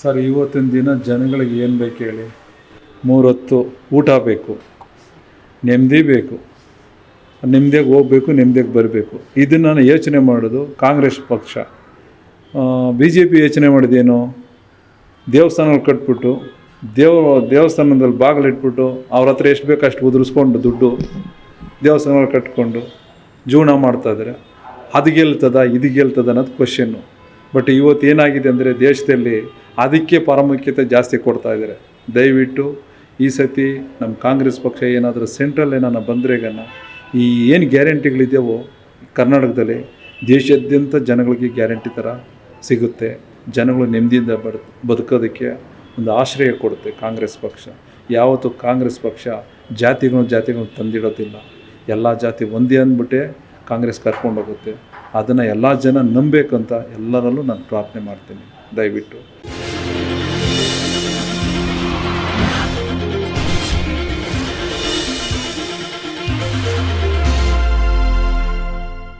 Sir, ಇವತ್ತಿನ ದಿನ ಜನಗಳಿಗೆ ಏನು ಬೇಕು ಹೇಳಿ? ಮೂರೊತ್ತು ಊಟ ಬೇಕು, ನೆಮ್ಮದಿ ಬೇಕು, ನೆಮ್ಮದಿಯಾಗಿ ಹೋಗ್ಬೇಕು, ನೆಮ್ಮದಿಯಾಗಿ ಬರಬೇಕು. ಇದನ್ನು ನಾನು ಯೋಚನೆ ಮಾಡೋದು ಕಾಂಗ್ರೆಸ್ ಪಕ್ಷ. ಬಿ ಜೆ ಪಿ ಯೋಚನೆ ಮಾಡಿದೇನು? ದೇವಸ್ಥಾನಗಳು ಕಟ್ಬಿಟ್ಟು, ದೇವ, ದೇವಸ್ಥಾನದಲ್ಲಿ ಬಾಗಿಲಿಟ್ಬಿಟ್ಟು ಅವ್ರ ಹತ್ರ ಎಷ್ಟು ಬೇಕು ಅಷ್ಟು ಉದುರಿಸ್ಕೊಂಡು ದುಡ್ಡು ದೇವಸ್ಥಾನಗಳು ಕಟ್ಕೊಂಡು ಜೀವನ ಮಾಡ್ತಾಯಿದ್ರೆ ಅದು ಗೆಲ್ತದ, ಇದು ಗೆಲ್ತದ ಅನ್ನೋದು ಕ್ವಶನ್ನು ಬಟ್ ಇವತ್ತು ಏನಾಗಿದೆ ಅಂದರೆ ದೇಶದಲ್ಲಿ ಅದಕ್ಕೆ ಪ್ರಾಮುಖ್ಯತೆ ಜಾಸ್ತಿ ಕೊಡ್ತಾ ಇದ್ದಾರೆ. ದಯವಿಟ್ಟು ಈ ಸತಿ ನಮ್ಮ ಕಾಂಗ್ರೆಸ್ ಪಕ್ಷ ಏನಾದರೂ ಸೆಂಟ್ರಲ್ ಏನಾನ ಬಂದ್ರೆಗನ ಈ ಏನು ಗ್ಯಾರಂಟಿಗಳಿದೆಯೋ ಕರ್ನಾಟಕದಲ್ಲಿ ದೇಶಾದ್ಯಂತ ಜನಗಳಿಗೆ ಗ್ಯಾರಂಟಿ ಥರ ಸಿಗುತ್ತೆ. ಜನಗಳು ನೆಮ್ಮದಿಯಿಂದ ಬಡ್, ಬದುಕೋದಕ್ಕೆ ಒಂದು ಆಶ್ರಯ ಕೊಡುತ್ತೆ ಕಾಂಗ್ರೆಸ್ ಪಕ್ಷ. ಯಾವತ್ತೂ ಕಾಂಗ್ರೆಸ್ ಪಕ್ಷ ಜಾತಿಗಳು ಜಾತಿಗಳು ತಂದಿಡೋದಿಲ್ಲ. ಎಲ್ಲ ಜಾತಿ ಒಂದೇ ಅಂದ್ಬಿಟ್ಟೆ ಕಾಂಗ್ರೆಸ್ ಕರ್ಕೊಂಡು ಹೋಗುತ್ತೆ. ಅದನ್ನು ಎಲ್ಲ ಜನ ನಂಬೇಕಂತ ಎಲ್ಲರಲ್ಲೂ ನಾನು ಪ್ರಾರ್ಥನೆ ಮಾಡ್ತೀನಿ. ದಯವಿಟ್ಟು.